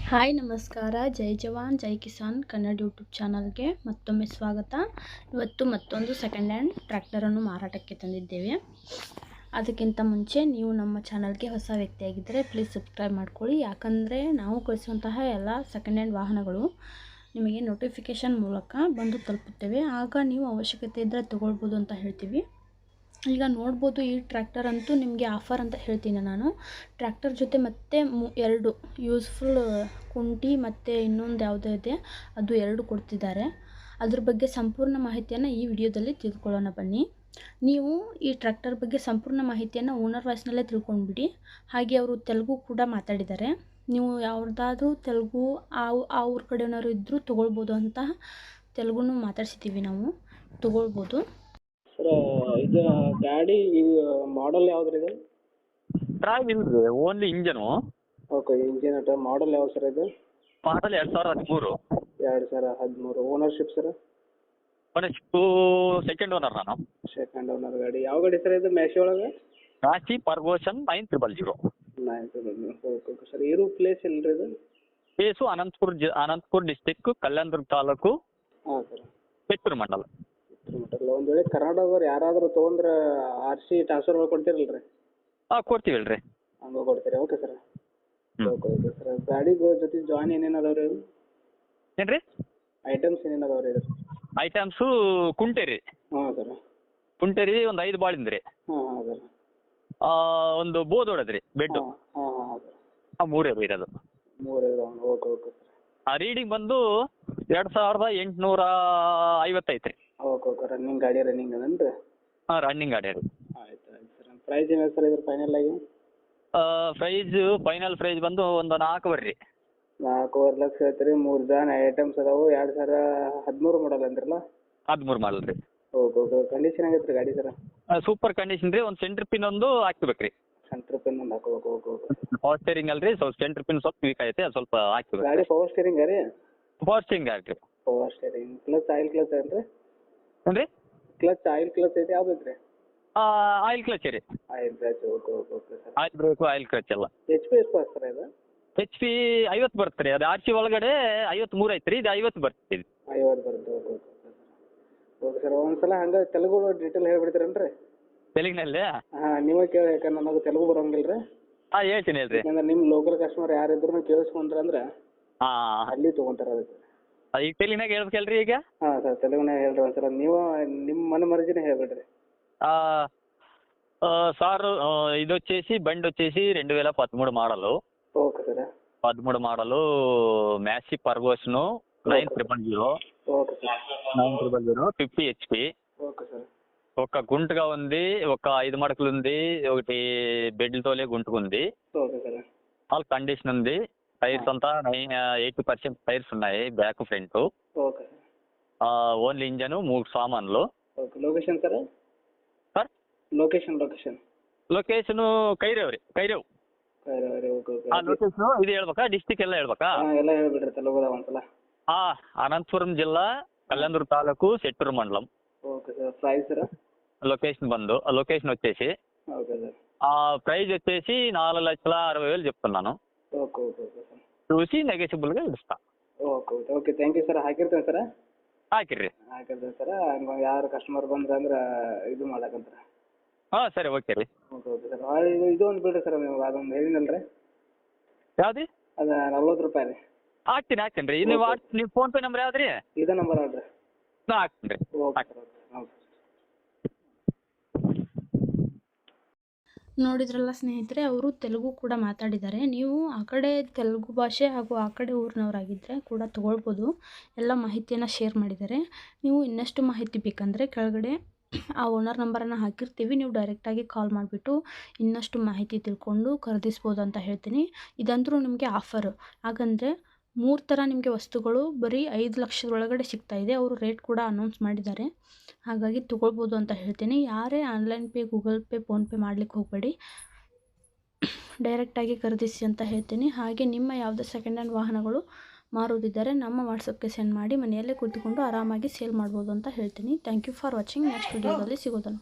Hi, ನಮಸ್ಕಾರ. ಜೈ ಜವಾನ್, ಜೈ ಕಿಸಾನ್ ಕನ್ನಡ ಯೂಟ್ಯೂಬ್ ಚಾನಲ್ಗೆ ಮತ್ತೊಮ್ಮೆ ಸ್ವಾಗತ. ಇವತ್ತು ಮತ್ತೊಂದು ಸೆಕೆಂಡ್ ಹ್ಯಾಂಡ್ ಟ್ರ್ಯಾಕ್ಟರನ್ನು ಮಾರಾಟಕ್ಕೆ ತಂದಿದ್ದೇವೆ. ಅದಕ್ಕಿಂತ ಮುಂಚೆ ನೀವು ನಮ್ಮ ಚಾನಲ್ಗೆ ಹೊಸ ವ್ಯಕ್ತಿಯಾಗಿದ್ದರೆ ಪ್ಲೀಸ್ ಸಬ್ಸ್ಕ್ರೈಬ್ ಮಾಡ್ಕೊಳ್ಳಿ. ಯಾಕಂದರೆ ನಾವು ಕಳಿಸುವಂತಹ ಎಲ್ಲ ಸೆಕೆಂಡ್ ಹ್ಯಾಂಡ್ ವಾಹನಗಳು ನಿಮಗೆ ನೋಟಿಫಿಕೇಷನ್ ಮೂಲಕ ಬಂದು ತಲುಪುತ್ತೇವೆ. ಆಗ ನೀವು ಅವಶ್ಯಕತೆ ಇದ್ದರೆ ತೊಗೊಳ್ಬೋದು ಅಂತ ಹೇಳ್ತೀವಿ. ಈಗ ನೋಡ್ಬೋದು ಈ ಟ್ರ್ಯಾಕ್ಟರ್ ಅಂತೂ ನಿಮಗೆ ಆಫರ್ ಅಂತ ಹೇಳ್ತೀನಿ ನಾನು. ಟ್ರ್ಯಾಕ್ಟರ್ ಜೊತೆ ಮತ್ತೆ ಮು ಎರಡು ಯೂಸ್ಫುಲ್ ಕುಂಟಿ ಮತ್ತು ಇನ್ನೊಂದು ಯಾವುದೋ ಇದೆ, ಅದು ಎರಡು ಕೊಡ್ತಿದ್ದಾರೆ. ಅದ್ರ ಬಗ್ಗೆ ಸಂಪೂರ್ಣ ಮಾಹಿತಿಯನ್ನು ಈ ವಿಡಿಯೋದಲ್ಲಿ ತಿಳ್ಕೊಳ್ಳೋಣ ಬನ್ನಿ. ನೀವು ಈ ಟ್ರ್ಯಾಕ್ಟರ್ ಬಗ್ಗೆ ಸಂಪೂರ್ಣ ಮಾಹಿತಿಯನ್ನು ಓನರ್ ವಾಯ್ಸ್ನಲ್ಲೇ ತಿಳ್ಕೊಂಡ್ಬಿಡಿ. ಹಾಗೆ ಅವರು ತೆಲುಗು ಕೂಡ ಮಾತಾಡಿದ್ದಾರೆ. ನೀವು ಯಾವ್ದಾದ್ರೂ ತೆಲುಗು ಆ ಆ ಊರ ಕಡೆಯವರು ಇದ್ದರೂ ತೊಗೊಳ್ಬೋದು ಅಂತ ತೆಲುಗುನು ಮಾತಾಡ್ಸಿದ್ದೀವಿ ನಾವು. ತೊಗೊಳ್ಬೋದು. ಸರ್ ಇದು ಗಾಡಿ ಮಾಡಲ್ ಯಾವ್ದು ಇದು? ಡ್ರೈವ್ ಇಲ್ರಿ ಓನ್ಲಿ ಇಂಜನು ಓಕೆ ಇಂಜಿನ್ ಅಟ ಮಾಡೆಲ್ ಯಾವ ಸರ್ ಇದು? ಮಾಡಲ್ ಎರಡು ಸಾವಿರದ ಹದಿಮೂರು. ಎರಡು ಸಾವಿರ ಹದಿಮೂರು. Ownership sir? ಒನಷ್ಟು ಸೆಕೆಂಡ್ ಓನರ್ ನಾನು. ಸೆಕೆಂಡ್ ಓನರ್ ಗಾಡಿ. ಯಾವ ಗಾಡಿ ಸರ್ ಇದು? ಮ್ಯಾಶಿ ಒಳಗೆ? ರಾಶಿ Ferguson nine triple zero nine okay okay sir ಇರೋ ಪ್ಲೇಸ್ ಎಲ್ರಿ ಇದು? ಪ್ಲೇಸು ಅನಂತಪುರ ಜಿ ಅನಂತಪುರ ಡಿಸ್ಟಿಕ್ ಕಲ್ಯಾಣದುರ್ಗ ತಾಲೂಕು ಹಾಂ ಸರ್. ಪೆಟ್ಟೂರು ಮಂಡಲ ಮಟಲ್ ಒಂದು ವೇಳೆ ಕರ್ನಾಟಕದವ್ರು ಯಾರಾದರೂ ತೊಗೊಂಡ್ರೆ ಆರ್ ಸಿ ಟ್ರಾನ್ಸ್ಫರ್ ಮಾಡಿ ಕೊಡ್ತೀರಲ್ಲ ರೀ ಹಾಂ ಕೊಡ್ತೀವಿ ಹಂಗ ಹಂಗೆ ಕೊಡ್ತೀರಿ. Okay sir. Okay okay sir ಗಾಡಿಗಳ ಜೊತೆ ಜಾಯಿನ್ ಏನೇನು ಅದಾವೆ ರೀ ಏನು ರೀ ಐಟಮ್ಸ್ ಏನೇನು ಅದಾವೆ ರೀ ಐಟಮ್ಸ್ ಕುಂಟೆ ರೀ ಹಾಂ ಸರ್ ಕುಂಟೆ ರೀ ಒಂದು ಐದು ಬಾಳಿಂದ ರೀ ಹಾಂ ಹಾಂ ಸರ್ ಒಂದು ಬೋದ್ ಹೊಡೆದ್ರಿ ಬೆಡ್ ಹಾಂ ಹಾಂ ಹಾಂ ಸರ್ ಮೂರೇ ಇರೋದು ಮೂರು ಓಕೆ ಓಕೆ ಸರ್ ಆ ರೀಡಿಂಗ್ ಬಂದು ಎರಡು ಸಾವಿರದ ಎಂಟುನೂರ ಐವತ್ತೈತೆ ರೀ ಓಕೆ ಓಕೆ ರನ್ನಿಂಗ್ ಗಾಡಿ ರನ್ನಿಂಗ್ ಅದೇನು ರೀ ಹಾಂ ರನ್ನಿಂಗ್ ಗಾಡಿ ರೀ ಆಯ್ತು ಆಯ್ತು ಸರ್. ಪ್ರೈಸ್ ಏನು ಸರ್ ಇದ್ರ ಫೈನಲ್ ಆಗಿ? ಪ್ರೈಸ್ ಫೈನಲ್ ಪ್ರೈಸ್ ಬಂದು ಒಂದು ನಾಲ್ಕುವರೆ ಬರ್ರಿ. ನಾಲ್ಕೂವರೆ ಲಕ್ಷ ಐತ್ರಿ ಮೂರು ಜನ ಐಟಮ್ಸ್ ಅದಾವು. ಎರಡು ಸಾವಿರ ಹದಿಮೂರು ಮಾಡಲ್ ಅಂದ್ರಲ್ಲ? ಹದಿಮೂರು ಮಾಡಲ್ ರೀ. ಓಕೆ ಓಕೆ ಕಂಡೀಷನ್ ಆಗೈತೆ ರೀ ಗಾಡಿ ಸರ್? ಸೂಪರ್ ಕಂಡೀಷನ್ ರೀ. ಒಂದು ಸೆಂಟ್ರ್ ಪಿನ್ ಒಂದು ಹಾಕ್ಬೇಕು ರೀ ಸೆಂಟ್ರ್ ಪಿನ್ ಒಂದು ಹಾಕೋಬೇಕು ಓಕೆ ಓಕೆ ಪವರ್ ಸ್ಟೇರಿಂಗ್ ಅಲ್ರಿ. ಸ್ವಲ್ಪ ಸೆಂಟ್ರ್ ಪಿನ್ ಸ್ವಲ್ಪ ವೀಕ್ ಐತೆ ಅದು ಸ್ವಲ್ಪ ಹಾಕ್ಬೇಕು ಗಾಡಿ ಪವರ್ ಸ್ಟೇರಿಂಗ್ ರೀ? ಪವರ್ ಸ್ಟೇರಿಂಗ್ ಆಗ್ರಿ power steering plus oil clutch ಏನು ರೀ ಏನು ರೀ ಕ್ಲಚ್ ಆಯಿಲ್ ಕ್ಲಚ್ ಐತೆ ಯಾವ್ದು ಐತ್ರಿ ಆಯಿಲ್ ಕ್ಲಚ್ ರೀ oil clutch okay okay okay sir oil brake oil clutch ಎಲ್ಲ. ಎಚ್ ಪಿ ಎಷ್ಟು ಸರ್ ಇದು ಎಚ್ ಪಿ ಐವತ್ತು ಬರುತ್ತೆ ರೀ ಅದು ಆರ್ ಸಿ ಒಳಗಡೆ ಐವತ್ತ್ಮೂರು ಐತೆ ರೀ ಇದು ಐವತ್ತು ಬರುತ್ತೆ ಇದು ಐವತ್ತು ಬರುತ್ತೆ okay okay sir okay sir ಒಂದು ಸಲ ಹಂಗೆ ತೆಲುಗು ಡೀಟೇಲ್ ಹೇಳ್ಬಿಡ್ತೀರೇನು ರೀ ತೆಲುಗಿನಲ್ಲಿ? ಹಾಂ ನೀವೇ ಕೇಳಿ ಯಾಕಂದ್ರೆ ನನಗೆ ತೆಲುಗು ಬರೋಂಗಿಲ್ಲ ರೀ ಹಾಂ ಹೇಳ್ತೀನಿ ಹೇಳ್ರಿ ಯಾಕಂದ್ರೆ ನಿಮ್ಮ ಲೋಕಲ್ ಕಸ್ಟಮರ್ ಯಾರಿದ್ರು ಕೇಳಿಸ್ಕೊಂಡ್ರೆ ಅಂದ್ರೆ ಹಾಂ. ಅಲ್ಲಿ ತೊಗೊಂತಾರೆ ಅದಕ್ಕೆ. ಈಗ ತೆಲಿನಾಗ ಹೇಳ್ಬೇಕಲ್ರಿ ಈಗ ಹಾಂ ಸರ್ ತೆಲುಗುನೇ ಹೇಳ್ರಿ ಒಂದ್ಸಲ ನೀವು ನಿಮ್ಮ ಮನ మర్జినే ಹೇಳ್ಬಿಡ್ರಿ సార్ ఇది వచ్చేసి బండి వచ్చేసి రెండు వేల పదమూడు మోడలు ఓకే సార్ పదమూడు model Massey Ferguson nine triple zero okay sir nine triple zero fifty HP okay sir ఒక గుంటుగా ఉంది ఒక ఐదు మడకలు ఉంది ఒకటి బెడ్లతోలే గుంటుగా ఉంది ఓకే సార్ ఆల్ కండిషన్ ఉంది టైర్స్ అంతా నైన్ ఎయిటీ పర్సెంట్ టైర్స్ ఉన్నాయి back front okay sir only engine మూడు సామాన్లు okay location sir sir location location location ಕೈರೇವ್ ರೀ ಕೈರೇವ್ ಸರಿ ಸರಿ ಓಕೆ ಓಕೆ ಆ ಲೊಕೇಶನು ಇದು ಹೇಳ್ಬೇಕಾ ಡಿಸ್ಟಿಕ್ ಎಲ್ಲ ಹೇಳ್ಬೇಕಾ ಹಾಂ ಎಲ್ಲ ಹೇಳ್ಬಿಡ್ರಿ ತೆಲುಗುದಾಗ ಒಂದ್ಸಲ ఆ, అనంతపురం జిల్లా కళ్యాణదుర్గ తాలూకు సెట్టూరు మండలం okay sir price sir location Bandhu ఆ లొకేషన్ వచ్చేసి ఓకే సార్ ఆ ప్రైజ్ వచ్చేసి నాలుగు లక్షల అరవై వేలు చెప్తున్నాను Okay okay okay sir. Okay okay okay thank you sir. ಹಾಕಿರ್ತೇನೆ sir. ಹಾಕಿರಿ ಹಾಕಿರ್ತೇನೆ ಸರ್. ಯಾರು ಕಸ್ಟಮರ್ ಬಂದ್ರೆ ಅಂದ್ರೆ ಇದು ಮಾಡಕಂತಾರೆ ಹಾ ಸರಿ ಓಕೆ ರೀ. Okay okay sir. ಇದು ಇದು ಒಂದು ಬಿಡ್ರಿ ಸರ್ ನೀವು ಅದೊಂದು ಹೇಳಿನಲ್ರಿ. ಯಾವ್ದು? ಅದು ನಲ್ವತ್ತು ರೂಪಾಯಿ ರೀ. ಹಾಕ್ತೀನಿ ಹಾಕ್ತೀನಿ ರೀ. ನೀವು ನೀವು ಫೋನ್ಪೇ ನಂಬರ್ ಯಾವ್ದು ರೀ ಇದೇ ನಂಬರ್ ಅಲ್ರಿ. ನಾ ಹಾಕ್ತೀನಿ ರೀ. ಓಕೆ. ನೋಡಿದ್ರಲ್ಲ ಸ್ನೇಹಿತರೆ, ಅವರು ತೆಲುಗು ಕೂಡ ಮಾತಾಡಿದ್ದಾರೆ. ನೀವು ಆ ಕಡೆ ತೆಲುಗು ಭಾಷೆ ಹಾಗೂ ಆ ಕಡೆ ಊರಿನವರಾಗಿದ್ದರೆ ಕೂಡ ತೊಗೊಳ್ಬೋದು. ಎಲ್ಲ ಮಾಹಿತಿಯನ್ನು ಶೇರ್ ಮಾಡಿದ್ದಾರೆ. ನೀವು ಇನ್ನಷ್ಟು ಮಾಹಿತಿ ಬೇಕಂದರೆ ಕೆಳಗಡೆ ಆ ಓನರ್ ನಂಬರನ್ನು ಹಾಕಿರ್ತೀವಿ. ನೀವು ಡೈರೆಕ್ಟಾಗಿ ಕಾಲ್ ಮಾಡಿಬಿಟ್ಟು ಇನ್ನಷ್ಟು ಮಾಹಿತಿ ತಿಳ್ಕೊಂಡು ಖರೀದಿಸ್ಬೋದು ಅಂತ ಹೇಳ್ತೀನಿ. ಇದಂತೂ ನಿಮಗೆ ಆಫರು ಹಾಗಂದರೆ ಮೂರು ಥರ ನಿಮಗೆ ವಸ್ತುಗಳು ಬರೀ ಐದು ಲಕ್ಷದ ಒಳಗಡೆ ಸಿಗ್ತಾ ಇದೆ. ಅವರು ರೇಟ್ ಕೂಡ ಅನೌನ್ಸ್ ಮಾಡಿದ್ದಾರೆ. ಹಾಗಾಗಿ ತೊಗೊಳ್ಬೋದು ಅಂತ ಹೇಳ್ತೀನಿ. ಯಾರೇ online pay Google Pay PhonePe ಮಾಡ್ಲಿಕ್ಕೆ ಹೋಗಬೇಡಿ. ಡೈರೆಕ್ಟಾಗಿ ಖರೀದಿಸಿ ಅಂತ ಹೇಳ್ತೀನಿ. ಹಾಗೆ ನಿಮ್ಮ ಯಾವುದೇ ಸೆಕೆಂಡ್ ಹ್ಯಾಂಡ್ ವಾಹನಗಳು ಮಾರುವುದಿದ್ದರೆ ನಮ್ಮ ವಾಟ್ಸಪ್ಗೆ ಸೆಂಡ್ ಮಾಡಿ ಮನೆಯಲ್ಲೇ ಕೂತ್ಕೊಂಡು ಆರಾಮಾಗಿ ಸೇಲ್ ಮಾಡ್ಬೋದು ಅಂತ ಹೇಳ್ತೀನಿ. Thank you for watching next ವಿಡಿಯೋದಲ್ಲಿ ಸಿಗೋದನ್ನು.